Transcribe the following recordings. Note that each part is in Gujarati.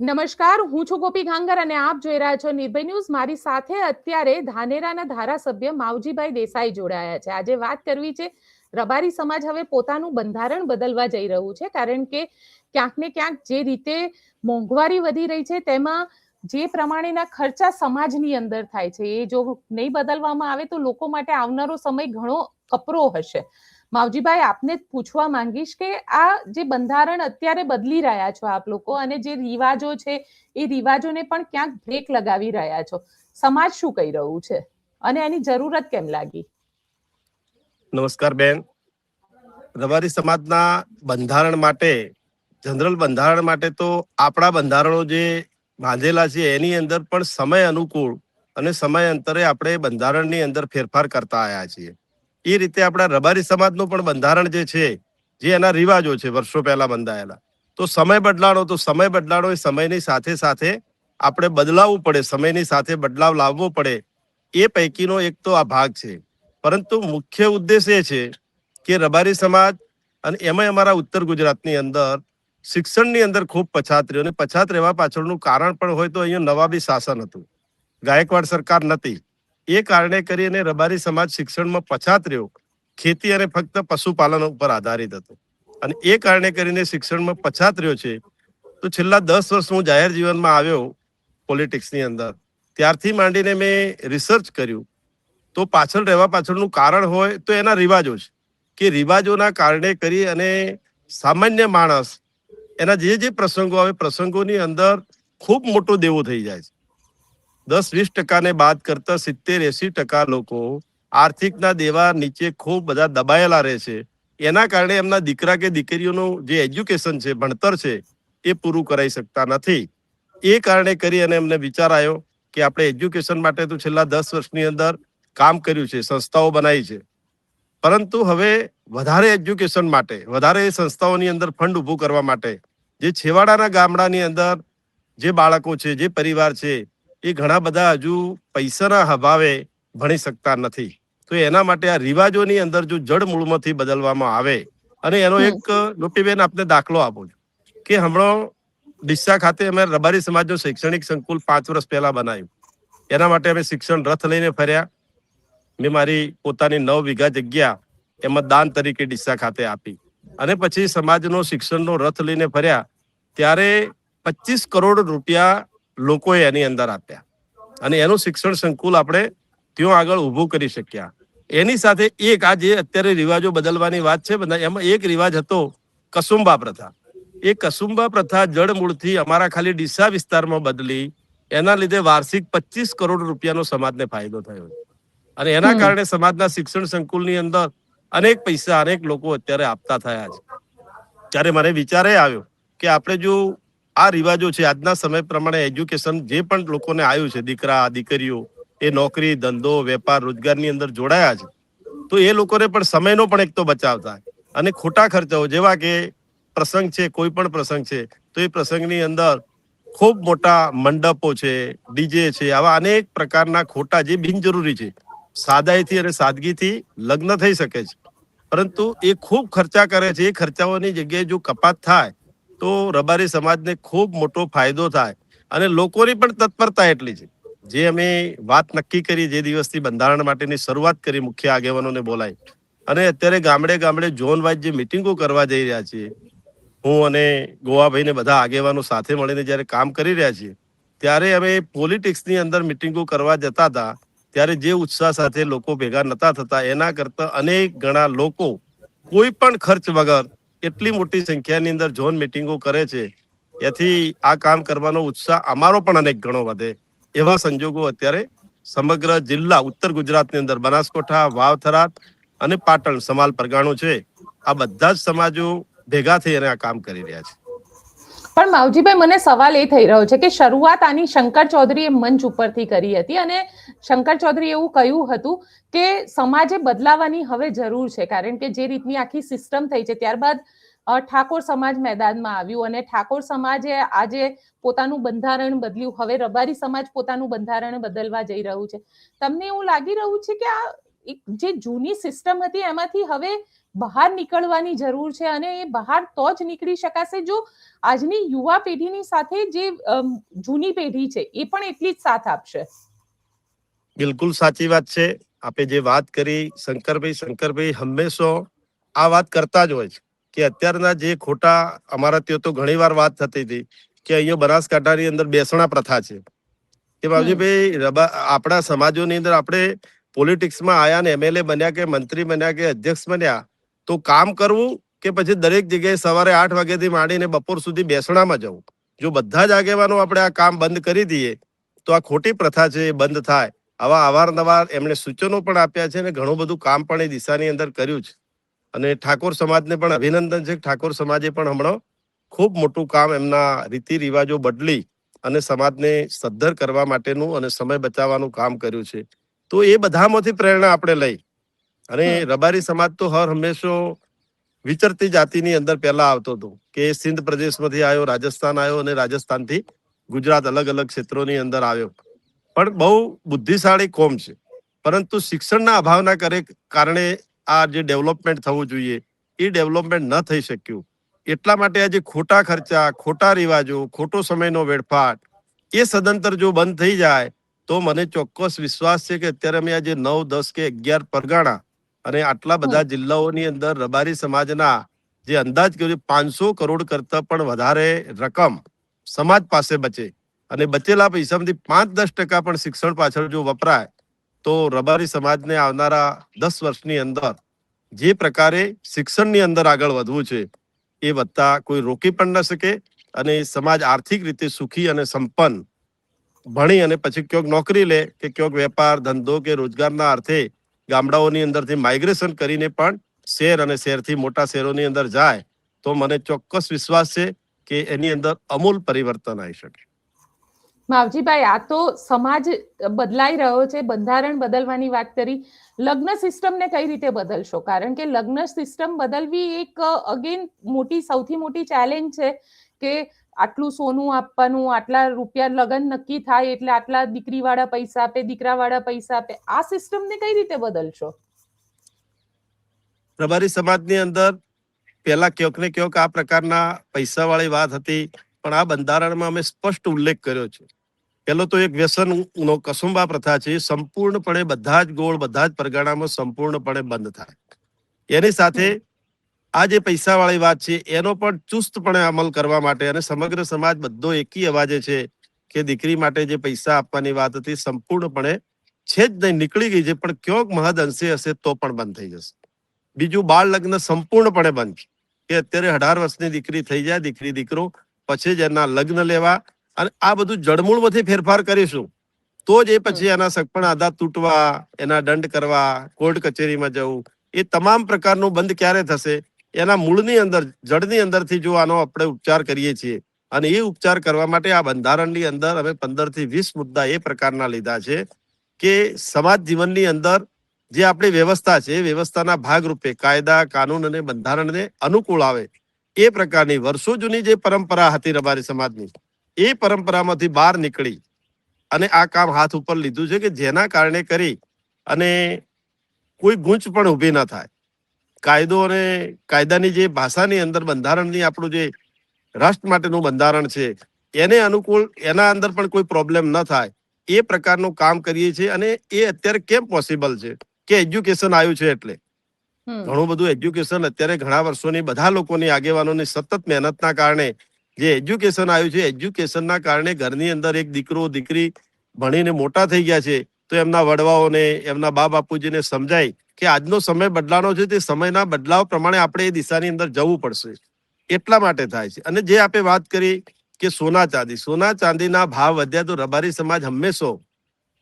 નમસ્કાર, હું છું ગોપી ગાંગર અને આપ જોઈ રહ્યા છો નિર્ભય ન્યૂઝ. મારી સાથે અત્યારે ધાનેરાના ધારાસભ્ય માવજીભાઈ દેસાઈ જોડાયા છે. આજે વાત કરવી છે, રબારી સમાજ હવે પોતાનું બંધારણ બદલવા જઈ રહ્યું છે, કારણ કે ક્યાંક ને ક્યાંક જે રીતે મોંઘવારી વધી રહી છે, તેમાં જે પ્રમાણેના ખર્ચા સમાજની અંદર થાય છે. એ જો નહીં બદલવામાં આવે તો લોકો માટે આવનારો સમય ઘણો કપરો હશે. માવજીભાઈ, આપને પૂછવા માંગીશ કે આ જે બંધારણ અત્યારે બદલી રહ્યા છો આપ લોકો અને જે રિવાજો છે, એ રિવાજોને પણ ક્યાંક બ્રેક લગાવી રહ્યા છો. સમાજ શું કહી રહ્યું છે? અને એની જરૂરત કેમ લાગી? નમસ્કાર બેન. રબારી સમાજના બંધારણ માટે, જનરલ બંધારણ માટે તો આપણા બંધારણો જે બાંધેલા છે, એની અંદર પણ સમય અનુકૂળ અને સમય અંતરે આપણે બંધારણની અંદર ફેરફાર કરતા આવ્યા છીએ. એ રીતે આપણા રબારી સમાજનું પણ બંધારણ જે છે, જે એના રિવાજો છે, વર્ષો પહેલા બંધાયેલા. તો સમય બદલાણો, તો સમય બદલાણો એ સમયની સાથે સાથે આપણે બદલાવવું પડે, સમયની સાથે બદલાવ લાવવો પડે, એ પૈકીનો એક તો આ ભાગ છે. પરંતુ મુખ્ય ઉદ્દેશ એ છે કે રબારી સમાજ અને એમાં અમારા ઉત્તર ગુજરાતની અંદર શિક્ષણની અંદર ખૂબ પછાત રહ્યો અને પછાત રહેવા પાછળનું કારણ પણ હોય તો અહીંયા નવાબી શાસન હતું. ગાયકવાડ સરકાર નથી. એ કારણે કરીને રબારી સમાજ શિક્ષણમાં પછાત રહ્યો. ખેતી અને ફક્ત પશુપાલન ઉપર આધારિત હતો. અને એ કારણે કરીને શિક્ષણમાં પછાત રહ્યો છે. તો છેલ્લા દસ વર્ષ હું જાહેર જીવનમાં આવ્યો પોલિટિક્સની અંદર. ત્યારથી માંડીને મેં રિસર્ચ કર્યું. તો પાછળ રહેવા પાછળનું કારણ હોય તો એના રિવાજો છે. કે રિવાજોના કારણે કરી અને સામાન્ય માણસ એના જે જે પ્રસંગો આવે, પ્રસંગોની અંદર ખૂબ મોટો દેવો થઈ જાય છે. દસ વીસ ટકાને બાદ કરતા સિત્તેર એસી ટકા લોકો આર્થિકના દેવા નીચે ખૂબ બધા દબાયેલા રહે છે. એના કારણે એમના દીકરા કે દીકરીઓનું જે એજ્યુકેશન છે, ભણતર છે, એ પૂરું કરાઈ શકતા નથી. એ કારણે કરી અને એમને વિચાર આવ્યો કે આપણે એજ્યુકેશન માટે તો છેલ્લા દસ વર્ષની અંદર કામ કર્યું છે, સંસ્થાઓ બનાવી છે. પરંતુ હવે વધારે એજ્યુકેશન માટે, વધારે સંસ્થાઓની અંદર ફંડ ઊભું કરવા માટે, જે છેવાડાના ગામડાની અંદર જે બાળકો છે, જે પરિવાર છે એ ઘણા બધા હજુ પૈસાના અભાવે ભણી શકતા નથી. તો એના માટે આ રિવાજોની અંદર જો જડ મૂળમાંથી બદલવામાં આવે અને એનો એક લોટીબેન આપને દાખલો આપું છું. કે હમણાં ડિસ્સા ખાતે અમે રબારી સમાજનું શૈક્ષણિક સંકુલ પાંચ વર્ષ પહેલા બનાવ્યું. એના માટે અમે શિક્ષણ રથ લઈને ફર્યા. મેં મારી પોતાની નવ વીઘા જગ્યા એમાં દાન તરીકે ડિસ્સા ખાતે આપી. અને પછી સમાજનો શિક્ષણનો રથ લઈને ફર્યા. ત્યારે પચીસ કરોડ રૂપિયા લોકોએ એની અંદર આપ્યા. અને એનું શિક્ષણ સંકુલ આપણે ત્યાં આગળ ઊભું કરી શક્યા. એની સાથે એક આ જે અત્યારે રિવાજો બદલવાની વાત છે બધા એમાં એક રિવાજ હતો કસુંબા પ્રથા. એ કસુંબા પ્રથા જડમૂળથી અમારા ખાલી ડીસા વિસ્તારમાં બદલી એના લીધે વાર્ષિક પચીસ કરોડ રૂપિયાનો સમાજને ફાયદો થયો અને એના કારણે સમાજના શિક્ષણ સંકુલની અંદર અનેક પૈસા અનેક લોકો અત્યારે આપતા થયા છે. ત્યારે મને વિચાર એ આવ્યો કે આપણે જો આ રિવાજો છે આજના સમય પ્રમાણે એજ્યુકેશન જે પણ લોકોને આવ્યું છે, દીકરા, દીકરીઓ, એ નોકરી, ધંધો, વેપાર, રોજગારની અંદર જોડાયા છે, તો એ લોકોને પણ સમયનો પણ એક તો બચાવ થાય અને ખોટા ખર્ચાઓ, જેવા કે પ્રસંગ છે, કોઈ પણ પ્રસંગ છે, તો એ પ્રસંગની અંદર ખૂબ મોટા મંડપો છે ડીજે છે, આવા અનેક પ્રકારના ખોટા જે બિનજરૂરી છે, સાદાઈથી અને સાદગીથી લગ્ન થઈ શકે છે, પરંતુ એ ખૂબ ખર્ચા કરે છે, એ ખર્ચાઓની જગ્યાએ જો કપાત થાય તો રબારી સમાજને ખૂબ મોટો ફાયદો થાય અને લોકોની પણ તત્પરતા એટલી છે. જે અમે વાત નક્કી કરી જે દિવસથી બંધારણ માટેની શરૂઆત કરી મુખ્ય આગેવાનોને બોલાય અને અત્યારે ગામડે ગામડે ઝોન વાઇઝ જે મિટિંગો કરવા જઈ રહ્યા છીએ, હું અને ગોવાભાઈને બધા આગેવાનો સાથે મળીને જ્યારે કામ કરી રહ્યા છીએ, ત્યારે અમે પોલિટિક્સની અંદર મિટિંગો કરવા જતા હતા, ત્યારે જે ઉત્સાહ સાથે લોકો ભેગા નતા થતા, એના કરતા અનેક ગણા લોકો કોઈ પણ ખર્ચ વગર એટલી મોટી સંખ્યાની અંદર ઝોન મિટિંગો કરે છે. એથી આ કામ કરવાનો ઉત્સાહ અમારો પણ અનેક ગણો વધે. એવા સંજોગો અત્યારે સમગ્ર જિલ્લા, ઉત્તર ગુજરાતની અંદર બનાસકોઠા, વાવ-થરાદ અને પાટણ સમાલ પરગાણું છે. આ બધા જ સમાજો ભેગા થઈ અને આ કામ કરી રહ્યા છે. પણ માવજીભાઈ, મને સવાલ એ થઈ રહ્યો છે કે શરૂઆત આની શંકર ચૌધરીએ મંચ ઉપરથી કરી હતી અને શંકર ચૌધરી એવું કહ્યું હતું કે સમાજે બદલાવાની હવે જરૂર છે, કારણ કે જે રીતની આખી સિસ્ટમ થઈ છે, ત્યારબાદ ઠાકોર સમાજ મેદાનમાં આવ્યું અને ઠાકોર સમાજે આજે પોતાનું બંધારણ બદલ્યું. હવે રબારી સમાજ પોતાનું બંધારણ બદલવા જઈ રહ્યું છે. તમને એવું લાગી રહ્યું છે કે આ જે જૂની સિસ્ટમ હતી એમાંથી હવે બહાર નીકળવાની જરૂર છે અને એ બહાર તો જ નીકળી શકાશે જો આજની યુવા પેઢીની સાથે જે જૂની પેઢી છે એ પણ એટલી જ સાથ આપશે. બિલકુલ સાચી વાત છે. આપે જે વાત કરી શંકરભાઈ શંકરભાઈ હંમેશા આ વાત કરતા જ હોય છે કે અત્યારના જે ખોટા અમારા ત્યાં તો ઘણી વાર વાત થતી હતી કે અહીંયા બનાસકાંઠાની અંદર બેસણા પ્રથા છે. કે બાબુજીભાઈ આપણા સમાજોની અંદર આપણે પોલિટિક્સમાં આયા ને એમએલએ બન્યા કે મંત્રી બન્યા કે અધ્યક્ષ બન્યા, તો કામ કરવું કે પછી દરેક જગ્યાએ સવારે આઠ વાગ્યાથી માંડીને બપોર સુધી બેસણામાં જવું? જો બધા જ આગેવાનો આપણે આ કામ બંધ કરી દઈએ, તો આ ખોટી પ્રથા છે, એ બંધ થાય. આવા અવારનવાર એમણે સૂચનો પણ આપ્યા છે અને ઘણું બધું કામ પણ એ દિશાની અંદર કર્યું છે. અને ઠાકોર સમાજને પણ અભિનંદન છે. ઠાકોર સમાજે પણ હમણાં ખૂબ મોટું કામ એમના રીતિ રિવાજો બદલી અને સમાજને સદ્ધર કરવા માટેનું અને સમય બચાવવાનું કામ કર્યું છે. તો એ બધામાંથી પ્રેરણા આપણે લઈ. અને રબારી સમાજ તો હર હંમેશો વિચરતી જાતિની અંદર પહેલા આવતો હતો કે સિંધ પ્રદેશમાંથી આવ્યો રાજસ્થાન આવ્યો અને રાજસ્થાનથી ગુજરાત અલગ અલગ ક્ષેત્રોની અંદર આવ્યો. પણ બહુ બુદ્ધિશાળી કોમ છે. પરંતુ શિક્ષણના અભાવના કરે કારણે આ જે ડેવલપમેન્ટ થવું જોઈએ એ ડેવલપમેન્ટ ન થઈ શક્યું. એટલા માટે આજે ખોટા ખર્ચા ખોટા રિવાજો ખોટો સમયનો વેડફાટ એ સદંતર જો બંધ થઈ જાય તો મને ચોક્કસ વિશ્વાસ છે કે અત્યારે અમે આજે નવ દસ કે અગિયાર પરગાણા અને આટલા બધા જિલ્લાઓની અંદર રબારી સમાજના જે અંદાજ કર્યો પાંચસો કરોડ કરતા પણ વધારે રકમ સમાજ પાસે બચે અને બચેલા પૈસામાંથી પાંચ દસ ટકા પણ શિક્ષણ પાછળ જો વપરાય તો રબારી સમાજને આવનારા દસ વર્ષની અંદર જે પ્રકારે શિક્ષણની અંદર આગળ વધવું છે એ વધતા કોઈ રોકી પણ ન શકે અને સમાજ આર્થિક રીતે સુખી અને સંપન્ન ભણી અને પછી ક્યાંક નોકરી લે કે ક્યાંક વેપાર, ધંધો કે રોજગારના અર્થે ગામડાઓની અંદરથી માઇગ્રેશન કરીને પણ શહેર અને શહેરથી મોટા શહેરોની અંદર જાય, તો મને ચોક્કસ વિશ્વાસ છે કે એની અંદર અમૂલ પરિવર્તન આવી શકે. માવજીભાઈ, આ તો સમાજ બદલાઈ રહ્યો છે, બંધારણ બદલવાની વાત કરી. લગ્ન સિસ્ટમને કઈ રીતે બદલશો? કારણ કે લગ્ન સિસ્ટમ બદલવી એક અગેન મોટી, સૌથી મોટી ચેલેન્જ છે કે આટલું સોનું આપવાનું, આટલા રૂપિયા લગ્ન નક્કી થાય એટલે આટલા દીકરીવાળા પૈસા આપે, દીકરાવાળા પૈસા આપે, આ સિસ્ટમને કઈ રીતે બદલશો? પ્રભારી સમાજની અંદર પહેલા ક્યોક ને ક્યોક આ પ્રકારના પૈસા વાળી વાત હતી, પણ આ બંધારણમાં અમે સ્પષ્ટ ઉલ્લેખ કર્યો છે. પેલો તો એક વ્યસન નો કસુંબા પ્રથા છે, સંપૂર્ણપણે બધા જ ગોળ, બધા જ પરગાણામાં સંપૂર્ણપણે બંધ થાય. એની સાથે આ જે પૈસાવાળી વાત છે, એનો પણ ચુસ્તપણે અમલ કરવા માટે અને સમગ્ર સમાજ બધો એકી અવાજે છે કે દીકરી માટે જે પૈસા આપવાની વાત હતી, સંપૂર્ણપણે છે જ નહીં, નીકળી ગઈ છે, પણ ક્યાંક મહદ અંશે હશે તો પણ બંધ થઈ જશે. બીજું બાળ લગ્ન સંપૂર્ણપણે બંધ કે અત્યારે અઢાર વર્ષની દીકરી થઈ જાય, દીકરી, દીકરો, પછી જ એના લગ્ન લેવા અને આ બધું જડમૂળમાંથી ફેરફાર કરીશું. તો જ એ પછી એના સગપણ આધાર તૂટવા, એના દંડ કરવા, કોર્ટ કચેરીમાં જવું, એ તમામ પ્રકારનું બંધ ક્યારે થશે? એના મૂળની અંદર, જડની અંદરથી જો આનો આપણે ઉપચાર કરીએ છીએ, અને એ ઉપચાર કરવા માટે આ બંધારણની અંદર અમે પંદરથી વીસ મુદ્દા એ પ્રકારના લીધા છે કે સમાજ જીવનની અંદર જે આપણી વ્યવસ્થા છે, એ વ્યવસ્થાના ભાગરૂપે કાયદા, કાનૂન અને બંધારણને અનુકૂળ આવે એ પ્રકારની વર્ષો જૂની જે પરંપરા હતી રબારી સમાજની, એ પરંપરામાંથી બહાર નીકળી અને આ કામ હાથ ઉપર લીધું છે કે જેના કારણે કરી અને કોઈ ગૂંચ પણ ઊભી ન થાય. કાયદો અને કાયદાની જે ભાષાની અંદર બંધારણની આપણું જે રાષ્ટ્ર માટેનું બંધારણ છે એને અનુકૂળ એના અંદર પણ કોઈ પ્રોબ્લેમ ન થાય. એ પ્રકારનું કામ કરીએ છીએ અને એ અત્યારે કેમ પોસિબલ છે? કે એજ્યુકેશન આવ્યું છે એટલે. ઘણું બધું એજ્યુકેશન અત્યારે ઘણા વર્ષોની બધા લોકોની આગેવાનોની સતત મહેનતના કારણે જે એજ્યુકેશન આવ્યું છે એજ્યુકેશનના કારણે ઘરની અંદર એક દીકરો દીકરી ભણીને મોટા થઈ ગયા છે. તો એમના વડવાઓને, એમના બા બાપુજીને સમજાય કે આજનો સમય બદલાનો છે, તે સમયના બદલાવ પ્રમાણે આપણે એ દિશાની અંદર જવું પડશે. એટલા માટે થાય છે. અને જે આપણે વાત કરી કે સોના ચાંદી. સોના ચાંદીના ભાવ વધ્યા તો રબારી સમાજ હંમેશો,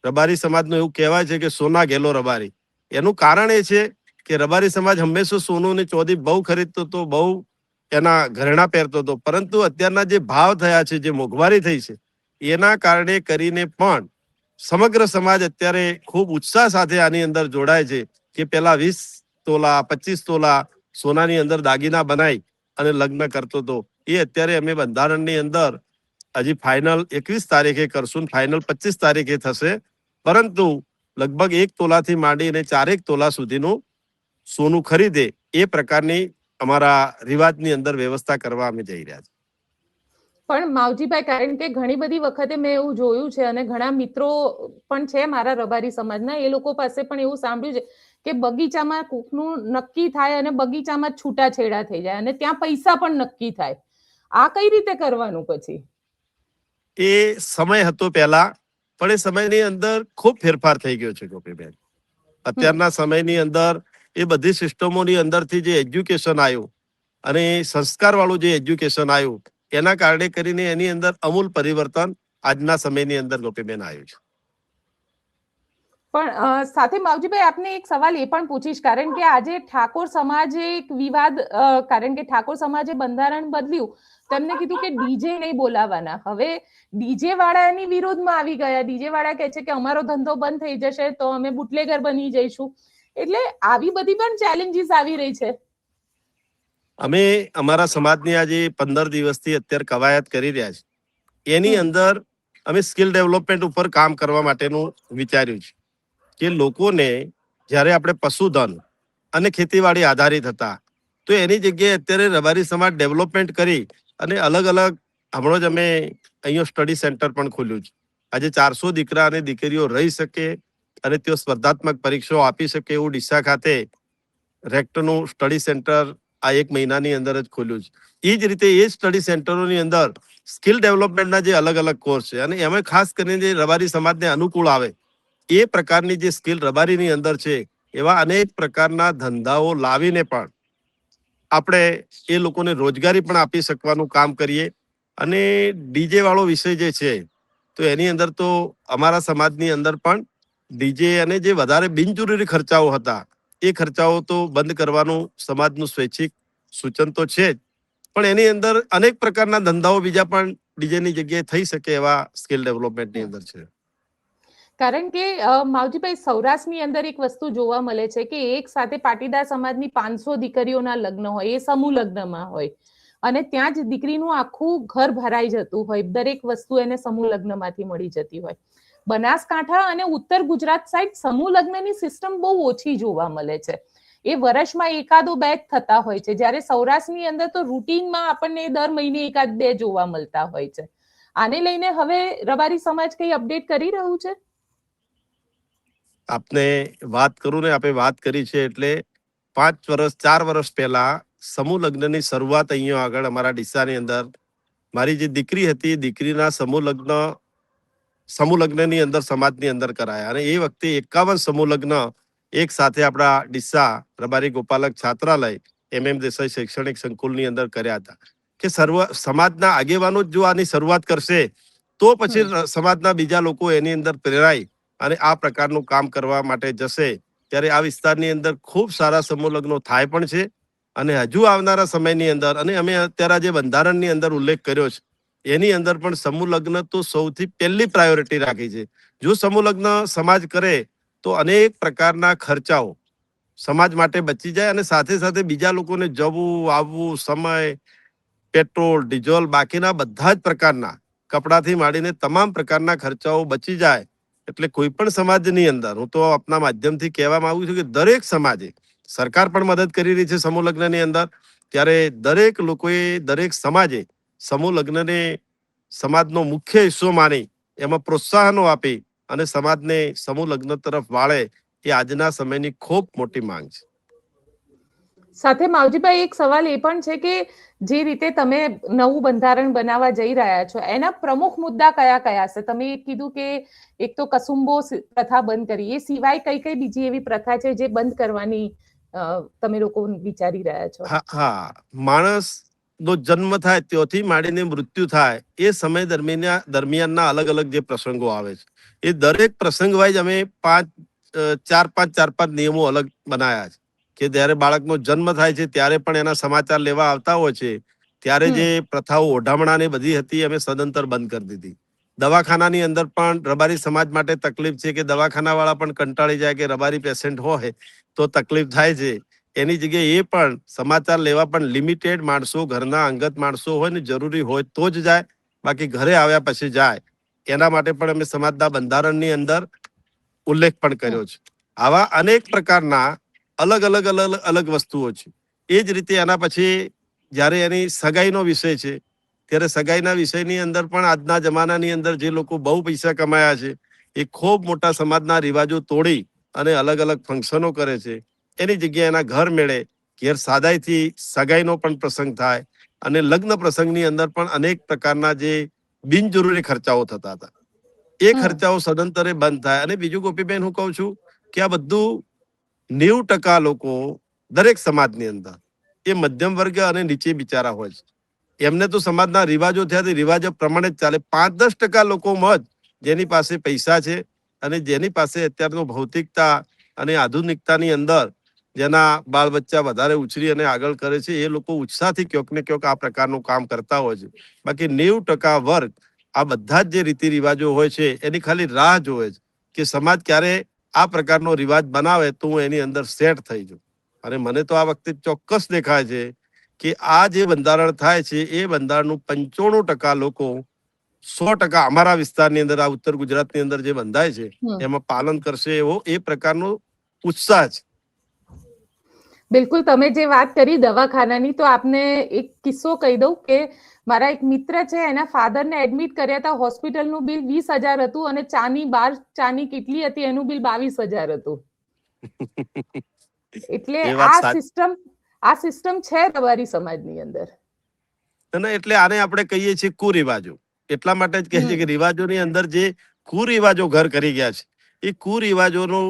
રબારી સમાજનું એવું કહેવાય છે કે સોના ગેલો રબારી. એનું કારણ એ છે કે રબારી સમાજ હંમેશા સોનું ને ચોદી બહુ ખરીદતો હતો, બહુ એના ઘરેણા પહેરતો હતો. પરંતુ અત્યારના જે ભાવ થયા છે, જે મોંઘવારી થઈ છે, એના કારણે કરીને પણ સમગ્ર સમાજ અત્યારે ખૂબ ઉત્સાહ સાથે આની અંદર જોડાય છે કે પેલા વીસ તોલા, પચીસ તોલા સોનાની અંદર દાગીના બનાવી અને લગ્ન કરતો હતો. એ અત્યારે અમે બંધારણની અંદર હજી ફાઇનલ એકવીસ તારીખે કરશું ફાઇનલ પચીસ તારીખે થશે. પરંતુ લગભગ એક તોલાથી માંડીને ચારેક તોલા સુધીનું સોનું ખરીદે એ પ્રકારની અમારા રિવાજની અંદર વ્યવસ્થા કરવા અમે જઈ રહ્યા છીએ. પણ માવજીભાઈ, કારણ કે ઘણી બધી વખતે મેં એવું જોયું છે અને ઘણા મિત્રો પણ છે મારા રબારી સમાજના, એ લોકો પાસે પણ એવું સાંભળ્યું છે કે બગીચામાં કોકનું નક્કી થાય અને બગીચામાં છૂટાછેડા થઈ જાય અને ત્યાં પૈસા પણ નક્કી થાય. આ કઈ રીતે કરવાનું પછી? એ સમય હતો પહેલા, પણ એ સમયની અંદર ખૂબ ફેરફાર થઈ ગયો છે ગોપીબેન. અત્યારના સમયની અંદર એ બધી સિસ્ટમોની અંદરથી જે એજ્યુકેશન આવ્યું અને સંસ્કાર વાળું જે એજ્યુકેશન આવ્યું એના કારણે કરીને એની અંદર અમૂલ પરિવર્તન આજના સમયની અંદર ગોપીબેન આવ્યું છે. પણ સાથે માવજીભાઈ, આપને એક સવાલ એ પણ પૂછીશ. કારણ કે આજે ઠાકોર સમાજે એક વિવાદ કારણ કે ઠાકોર સમાજે બંધારણ બદલ્યું, તેમને કીધું કે ડીજે નહીં બોલાવાના. હવે ડીજે વાળા એની વિરોધમાં આવી ગયા. ડીજે વાળા કહે છે કે અમારો ધંધો બંધ થઈ જશે, તો અમે બુટલેગર બની જઈશું. એટલે આવી બધી પણ ચેલેન્જીસ આવી રહી છે. અમે અમારા સમાજની આજે પંદર દિવસથી અત્યારે કવાયત કરી રહ્યા છે. એની અંદર અમે સ્કિલ ડેવલપમેન્ટ ઉપર કામ કરવા માટેનું વિચાર્યું છે કે લોકોને જ્યારે આપણે પશુધન અને ખેતીવાડી આધારિત હતા તો એની જગ્યાએ અત્યારે રબારી સમાજ ડેવલપમેન્ટ કરી અને અલગ અલગ હમણાં જ અમે અહીંયા સ્ટડી સેન્ટર પણ ખોલ્યું છે. આજે ચારસો દીકરા અને દીકરીઓ રહી શકે અને તેઓ સ્પર્ધાત્મક પરીક્ષાઓ આપી શકે એવું ડીસા ખાતે રેક્ટનું સ્ટડી સેન્ટર આ એક મહિનાની અંદર જ ખોલ્યું છે. એ જ રીતે એ સ્ટડી સેન્ટરોની અંદર સ્કિલ ડેવલપમેન્ટના જે અલગ અલગ કોર્સ છે અને એમાં ખાસ કરીને જે રબારી સમાજને અનુકૂળ આવે, એ પ્રકારની જે સ્કિલ રબારીની અંદર છે, એવા અનેક પ્રકારના ધંધાઓ લાવીને પણ આપણે એ લોકોને રોજગારી પણ આપી શકવાનું કામ કરીએ. અને ડીજે વાળો વિષય જે છે, તો એની અંદર તો અમારા સમાજની અંદર પણ ડીજે અને જે વધારે બિનજરૂરી ખર્ચાઓ હતા એ ખર્ચાઓ તો બંધ કરવાનું સમાજનું સ્વૈચ્છિક સૂચન તો છે જ. પણ એની અંદર અનેક પ્રકારના ધંધાઓ બીજા પણ ડીજેની જગ્યાએ થઈ શકે એવા સ્કિલ ડેવલપમેન્ટની અંદર છે. કારણ કે માવજીભાઈ, સૌરાષ્ટ્રની અંદર એક વસ્તુ જોવા મળે છે કે એક સાથે પાટીદાર સમાજની પાંચસો દીકરીઓના લગ્ન હોય, એ સમૂહ લગ્નમાં હોય. અને ત્યાં જ દીકરીનું આખું ઘર ભરાઈ જતું હોય, દરેક વસ્તુ એને સમૂહ લગ્નમાંથી મળી જતી હોય. બનાસકાંઠા અને ઉત્તર ગુજરાત સાઈડ સમૂહ લગ્નની સિસ્ટમ બહુ ઓછી જોવા મળે છે. એ વર્ષમાં એકાદો બે જ થતા હોય છે. જ્યારે સૌરાષ્ટ્રની અંદર તો રૂટીનમાં આપણને દર મહિને એકાદ બે જોવા મળતા હોય છે. આને લઈને હવે રબારી સમાજ કઈ અપડેટ કરી રહ્યું છે? આપને વાત કરું ને આપણે વાત કરી છે એટલે પાંચ વર્ષ, ચાર વર્ષ પહેલા સમૂહ લગ્નની શરૂઆત અહીંયા આગળ અમારા ડીસાની અંદર. મારી જે દીકરી હતી, દીકરીના સમૂહ લગ્ન સમૂહ લગ્નની અંદર સમાજની અંદર કરાયા અને એ વખતે એકાવન સમૂહ લગ્ન એક સાથે આપણા ડીસા રબારી ગોપાલક છાત્રાલય એમ એમ દેસાઈ શૈક્ષણિક સંકુલની અંદર કર્યા હતા. કે સર્વ સમાજના આગેવાનો જ જો આની શરૂઆત કરશે તો પછી સમાજના બીજા લોકો એની અંદર પ્રેરાય અને આ પ્રકારનું કામ કરવા માટે જશે. ત્યારે આ વિસ્તારની અંદર ખૂબ સારા સમૂહ લગ્નો થાય પણ છે. અને હજુ આવનારા સમયની અંદર અને અમે અત્યારે જે બંધારણની અંદર ઉલ્લેખ કર્યો છે એની અંદર પણ સમૂહ લગ્ન તો સૌથી પહેલી પ્રાયોરિટી રાખી છે. જો સમૂહ લગ્ન સમાજ કરે, તો અનેક પ્રકારના ખર્ચાઓ સમાજ માટે બચી જાય અને સાથે સાથે બીજા લોકોને જવું, આવવું, સમય, પેટ્રોલ, ડીઝલ, બાકીના બધા જ પ્રકારના કપડાથી માંડીને તમામ પ્રકારના ખર્ચાઓ બચી જાય. એટલે કોઈ પણ સમાજની અંદર, હું તો આપના માધ્યમથી કહેવા માંગુ છું કે દરેક સમાજે સરકાર પણ મદદ કરી રહી છે સમૂહ લગ્નની અંદર, ત્યારે દરેક લોકોએ, દરેક સમાજે સમૂહ લગ્નને સમાજનો મુખ્ય હિસ્સો માની એમાં પ્રોત્સાહનો આપી અને સમાજને સમૂહ લગ્ન તરફ વાળે એ આજના સમયની ખૂબ મોટી માંગ છે. સાથે માવજીભાઈ એક સવાલ એ પણ છે કે જે રીતે તમે નવું બંધારણ બનાવવા જઈ રહ્યા છો એના પ્રમુખ મુદ્દા કયા કયા છે? તમે કીધું કે એક તો કસુંબો પ્રથા બંધ કરી એ સિવાય કઈ કઈ બીજી એવી પ્રથા છે જે બંધ કરવાની તમે લોકો વિચારી રહ્યા છો? હા માણસ નો જન્મ થાય ત્યાંથી માંડીને મૃત્યુ થાય એ સમય દરમિયાન દરમિયાનના અલગ અલગ જે પ્રસંગો આવે છે. એ દરેક પ્રસંગ વાઇઝ અમે પાંચ ચાર પાંચ ચાર પાંચ નિયમો અલગ બનાયા છે કે જ્યારે બાળકનો જન્મ થાય છે ત્યારે પણ એના સમાચાર લેવા આવતા હોય છે. ત્યારે જે પ્રથાઓ ઓઢામણા ને બધી હતી અમે સદંતર બંધ કરી દીધી. દવાખાનાની અંદર પણ રબારી સમાજ માટે તકલીફ છે કે દવાખાના વાળા પણ કંટાળી જાય કે રબારી પેશન્ટ હોય તો તકલીફ થાય છે. એની જગ્યાએ એ પણ સમાચાર લેવા પણ લિમિટેડ માણસો, ઘરના અંગત માણસો હોય ને જરૂરી હોય તો જ જાય, બાકી ઘરે આવ્યા પછી જાય. એના માટે પણ અમે સમાજના બંધારણની અંદર ઉલ્લેખ પણ કર્યો છે. આવા અનેક પ્રકારના અલગ અલગ અલગ અલગ વસ્તુઓ છે. એ જ રીતે એના પછી જ્યારે એની સગાઈનો વિષય છે, ત્યારે સગાઈના વિષયની અંદર પણ આજના જમાનાની અંદર જે લોકો બહુ પૈસા કમાયા છે, એ ખૂબ મોટા સમાજના રિવાજો તોડી અને અલગ અલગ ફંક્શનો કરે છે. એની જગ્યાએ એના ઘર મેળે ઘેર સાદાઈથી સગાઈનો પણ પ્રસંગ થાય અને લગ્ન પ્રસંગની અંદર પણ અનેક પ્રકારના જે બિનજરૂરી ખર્ચાઓ થતા હતા. એ ખર્ચાઓ સદંતરે બંધ થાય અને બીજું ગોપીબેન હું કહું છું કે આ બધું નેવું ટકા લોકો દરેક સમાજની અંદર એ મધ્યમ વર્ગ અને નીચે બિચારા હોય છે. એમને તો સમાજના રિવાજો થયા રિવાજો પ્રમાણે જ ચાલે. પાંચ દસ ટકા લોકોમાં જ જેની પાસે પૈસા છે અને જેની પાસે અત્યારનો ભૌતિકતા અને આધુનિકતાની અંદર જેના બાળ બચ્ચા વધારે ઉછરી અને આગળ કરે છે એ લોકો ઉત્સાહથી ક્યોંક ને ક્યોંક આ પ્રકારનું કામ કરતા હોય છે. બાકી નેવું ટકા વર્ગ આ બધા જ જે રીતિ રિવાજો હોય છે એની ખાલી રાહ જોવે છે કે સમાજ ક્યારે આ પ્રકારનો રિવાજ બનાવે તો હું એની અંદર સેટ થઈ જાઉં. અને મને તો આ વખતે ચોક્કસ દેખાય છે કે આ જે બંધારણ થાય છે એ બંધારણનું પંચોણું ટકા લોકો સો ટકા અમારા વિસ્તારની અંદર આ ઉત્તર ગુજરાતની અંદર જે બંધાય છે એમાં પાલન કરશે એવો એ પ્રકારનો ઉત્સાહ છે. બિલકુલ તમે જે વાત કરી દવાખાનાની તો આપને એક કિસ્સો કહી દઉં કે મારા એક મિત્ર છે એના ફાધરને એડમિટ કર્યા હતા હોસ્પિટલનું બિલ વીસ હજાર હતું અને ચાની બાર ચાની કેટલી હતી એનું બિલ બાવીસ હજાર હતું. એટલે આ સિસ્ટમ આ સિસ્ટમ છે રબારી સમાજની અંદર. એટલે આને આપણે કહીએ છીએ કુરિવાજો. એટલા માટે જ કહે છે. કે રિવાજોની અંદર જે કુરિવાજો ઘર કરી ગયા છે એ કુરિવાજોનો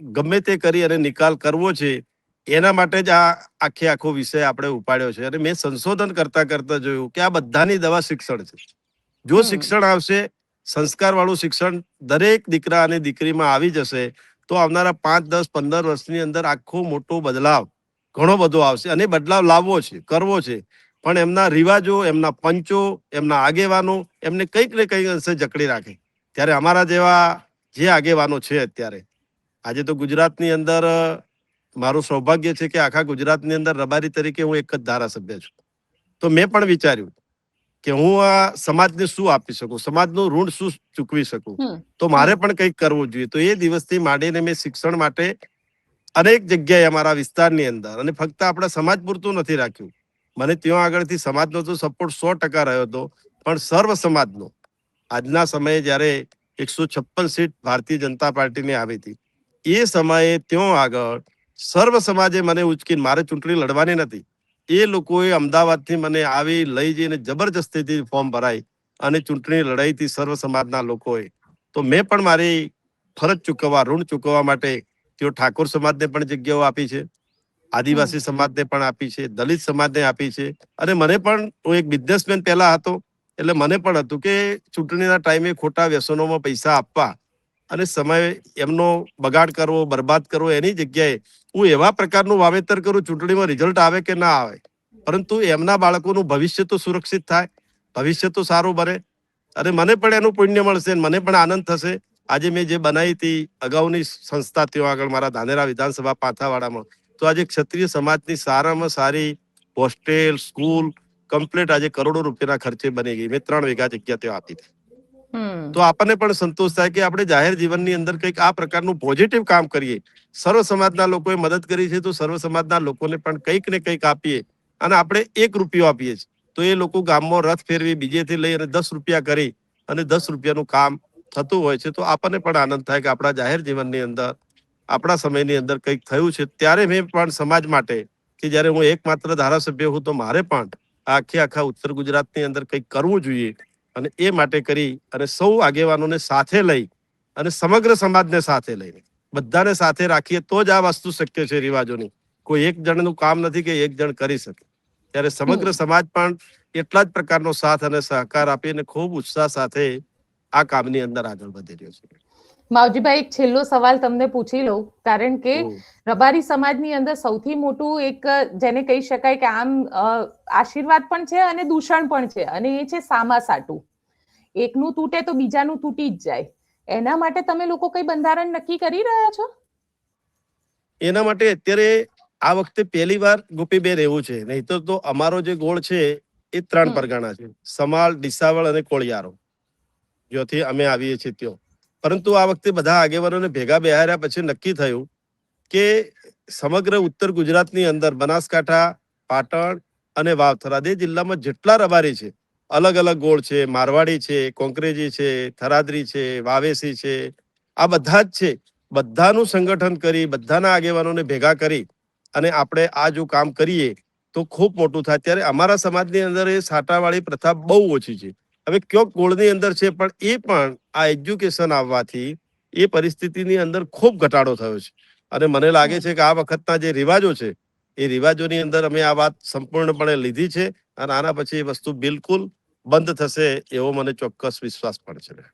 ગમે તે કરી અને નિકાલ કરવો છે એના માટે જ આ આખે આખો વિષય આપણે ઉપાડ્યો છે. અને મેં સંશોધન કરતા કરતા જોયું કે આ બધાની દવા શિક્ષણ છે. જો શિક્ષણ આવશે સંસ્કાર વાળું શિક્ષણ દરેક દીકરા અને દીકરીમાં આવી જશે તો આવનારા પાંચ દસ પંદર વર્ષની અંદર આખો મોટો બદલાવ ઘણો બધો આવશે. અને બદલાવ લાવવો છે કરવો છે. પણ એમના રિવાજો એમના પંચો એમના આગેવાનો એમને કંઈક ને કંઈક અંશે જકડી રાખે. ત્યારે અમારા જેવા જે આગેવાનો છે અત્યારે આજે તો ગુજરાતની અંદર મારું સૌભાગ્ય છે કે આખા ગુજરાતની અંદર રબારી તરીકે હું એક જ ધારાસભ્ય છું. તો મેં પણ વિચાર્યું કે હું આ સમાજને શું આપી શકું? સમાજનું ઋણ શું ચૂકવી શકું? તો મારે પણ કંઈક કરવું જોઈએ. તો એ દિવસથી માંડીને મેં શિક્ષણ માટે અનેક જગ્યાએ અમારા વિસ્તારની અંદર અને ફક્ત આપણા સમાજ પૂરતું નથી રાખ્યું. મને ત્યાં આગળથી સમાજનો તો સપોર્ટ સો ટકા રહ્યો હતો. પણ સર્વ સમાજનો. આજના સમયે જ્યારે એકસો છપ્પન સીટ ભારતીય જનતા પાર્ટીની આવી હતી. એ સમયે ત્યાં આગળ સર્વ સમાજે મને ઉચકીને મારે ચૂંટણી લડવાની નથી. એ લોકોએ અમદાવાદથી મને આવી લઈ જઈને જબરજસ્તીથી ફોર્મ ભરાઈ અને ચૂંટણી લડાઈથી સર્વ સમાજના લોકોએ. તો મેં પણ મારી ફરજ ચૂકવવા ઋણ ચૂકવવા માટે તેઓ ઠાકોર સમાજને પણ જગ્યાઓ આપી છે આદિવાસી સમાજને પણ આપી છે દલિત સમાજને આપી છે. અને મને પણ હું એક બિઝનેસમેન પહેલા હતો એટલે મને પણ હતું કે ચૂંટણીના ટાઈમે ખોટા વ્યસનોમાં પૈસા આપવા અને સમય એમનો બગાડ કરવો બરબાદ કરવો એની જગ્યાએ હું એવા પ્રકારનું વાવેતર કરું, ચૂંટણીમાં રિઝલ્ટ આવે કે ના આવે? પરંતુ એમના બાળકોનું ભવિષ્ય તો સુરક્ષિત થાય, ભવિષ્ય તો સારું બને. અને મને પણ એનું પુણ્ય મળશે મને પણ આનંદ થશે. આજે મેં જે બનાવી હતી અગાઉની સંસ્થા ત્યાં આગળ મારા ધાનેરા વિધાનસભા પાથાવાડામાં, તો આજે ક્ષત્રિય સમાજની સારામાં સારી હોસ્ટેલ, સ્કૂલ, કમ્પ્લીટ આજે કરોડો રૂપિયાના ખર્ચે બની ગઈ. મેં ત્રણ વીઘા જગ્યા ત્યાં આપી. હતી. તો આપણને પણ સંતોષ થાય કે આપણે જાહેર જીવનની અંદર કંઈક આ પ્રકારનું પોઝિટિવ કામ કરીએ. સર્વ સમાજના લોકોએ મદદ કરી છે તો સર્વ સમાજના લોકોને પણ કંઈક ને કંઈક આપીએ અને આપણે એક રૂપિયો આપીએ છીએ. તો એ લોકો ગામમાં રથ ફેરવી બીજેથી લઈ અને દસ રૂપિયા કરી અને દસ રૂપિયાનું કામ થતું હોય છે તો આપણને પણ આનંદ થાય કે આપણા જાહેર જીવનની અંદર, આપણા સમયની અંદર કંઈક થયું છે. ત્યારે મેં પણ સમાજ માટે કે જ્યારે હું એકમાત્ર ધારાસભ્ય હું તો મારે પણ આખે આખા ઉત્તર ગુજરાતની અંદર કંઈક કરવું જોઈએ. અને એ માટે કરી અને સૌ આગેવાનોને સાથે લઈ અને સમગ્ર સમાજને સાથે લઈને બધાને સાથે રાખીએ તો જ આ વસ્તુ શક્ય છે રિવાજોની. કોઈ એક જણનું કામ નથી કે એક જણ કરી શકે. ત્યારે સમગ્ર સમાજ પણ એટલા જ પ્રકારનો સાથ અને સહકાર આપીને ખૂબ ઉત્સાહ સાથે આ કામની અંદર આગળ વધી રહ્યો છે. માવજીભાઈ એક છેલ્લો સવાલ તમને પૂછી લઉં. કારણ કે રબારી સમાજની અંદર સૌથી મોટું એક જેને કહી શકાય કે આમ આશીર્વાદ પણ છે અને દૂષણ પણ છે. અને એ છે સામા સાટું એકનું તૂટે તો બીજાનું તૂટી જ જાય. એના માટે તમે લોકો કઈ બંધારણ નક્કી કરી રહ્યા છો? એના માટે અત્યારે આ વખતે પહેલી વાર ગોપીબેન એવું છે. નહીં તો અમારો જે ગોળ છે એ ત્રણ પરગાણા છે. સમાલ ડિસાવળ અને કોળિયારો. જ્યોથી અમે આવીએ છીએ ત્યો. પરંતુ આ વખતે બધા આગેવાનોને ભેગા બેહાર્યા પછી નક્કી થયું કે સમગ્ર ઉત્તર ગુજરાતની અંદર બનાસકાંઠા, પાટણ અને વાવથરા એ જિલ્લામાં જેટલા રબારી છે અલગ અલગ ગોળ છે, મારવાડી છે, કોંકરેજી છે, થરાદરી છે, વાવેસી છે, આ બધા જ છે. બધાનું સંગઠન કરી, બધાના આગેવાનોને ભેગા કરી અને આપણે આ જો કામ કરીએ તો ખૂબ મોટું થાય. ત્યારે અમારા સમાજની અંદર એ સાટાવાળી પ્રથા બહુ ઓછી છે. હવે કયો કોળની અંદર છે પણ એ પણ આ એજ્યુકેશન આવવાથી એ પરિસ્થિતિની અંદર ખૂબ ઘટાડો થયો છે. અને મને લાગે છે કે આ વખતના જે રિવાજો છે એ રિવાજોની અંદર અમે આ વાત સંપૂર્ણપણે લીધી છે અને આના પછી એ વસ્તુ બિલકુલ બંધ થશે એવો મને ચોક્કસ વિશ્વાસ પણ છે.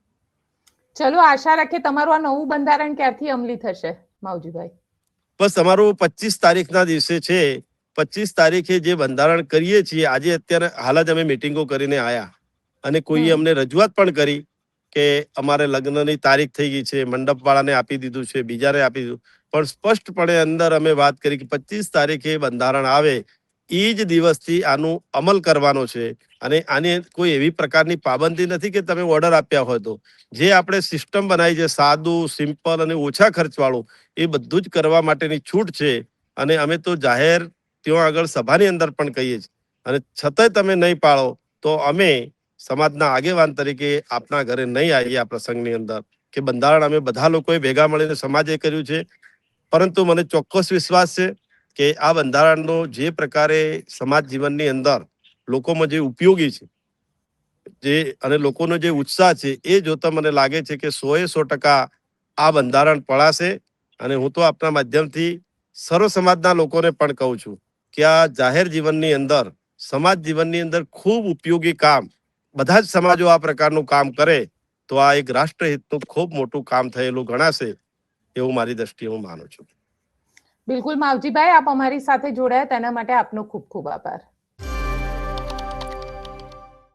ચલો આશા રાખે તમારું આ નવું બંધારણ ક્યારથી અમલી થશે માવજીભાઈ? બસ તમારું પચીસ તારીખના દિવસે છે. પચીસ તારીખે જે બંધારણ કરીએ છીએ આજે અત્યારે હાલ જ અમે મિટિંગો કરીને આયા. અને કોઈએ અમને રજૂઆત પણ કરી કે અમારે લગ્નની તારીખ થઈ ગઈ છે મંડપ વાળાને આપી દીધું છે બીજાને આપી દીધું. પણ સ્પષ્ટપણે અંદર અમે વાત કરી કે પચીસ તારીખે બંધારણ આવે એ જ દિવસથી આનું અમલ કરવાનો છે. અને આની કોઈ એવી પ્રકારની પાબંદી નથી કે તમે ઓર્ડર આપ્યા હોય તો. જે આપણે સિસ્ટમ બનાવી છે સાદું સિમ્પલ અને ઓછા ખર્ચવાળું એ બધું જ કરવા માટેની છૂટ છે. અને અમે તો જાહેર ત્યાં આગળ સભાની અંદર પણ કહીએ છીએ. અને છતાંય તમે નહીં પાળો તો અમે સમાજના આગેવાન તરીકે આપના ઘરે નહીં આવીએ આ પ્રસંગની અંદર કે બંધારણ અમે બધા લોકોએ ભેગા મળીને સમાજે કર્યું છે. પરંતુ મને ચોક્કસ વિશ્વાસ છે કે આ બંધારણનો જે પ્રકારે સમાજ જીવનની અંદર લોકોમાં જે ઉપયોગી છે, જે અને લોકોનો જે ઉત્સાહ છે એ જોતા મને લાગે છે કે સો એ સો ટકા આ બંધારણ પડાશે. અને હું તો આપના માધ્યમથી સર્વ સમાજના લોકોને પણ કહું છું કે આ જાહેર જીવનની અંદર, સમાજ જીવનની અંદર ખૂબ ઉપયોગી કામ બધા જ સમાજો આ પ્રકારનું કામ કરે, તો આ એક રાષ્ટ્રહિતનું ખૂબ મોટું કામ થયેલું ગણાશે એવું મારી દ્રષ્ટિએ હું માનું છું. બિલકુલ માવજીભાઈ, આપ અમારી સાથે જોડાયા, તેના માટે આપનો ખૂબ ખૂબ આભાર.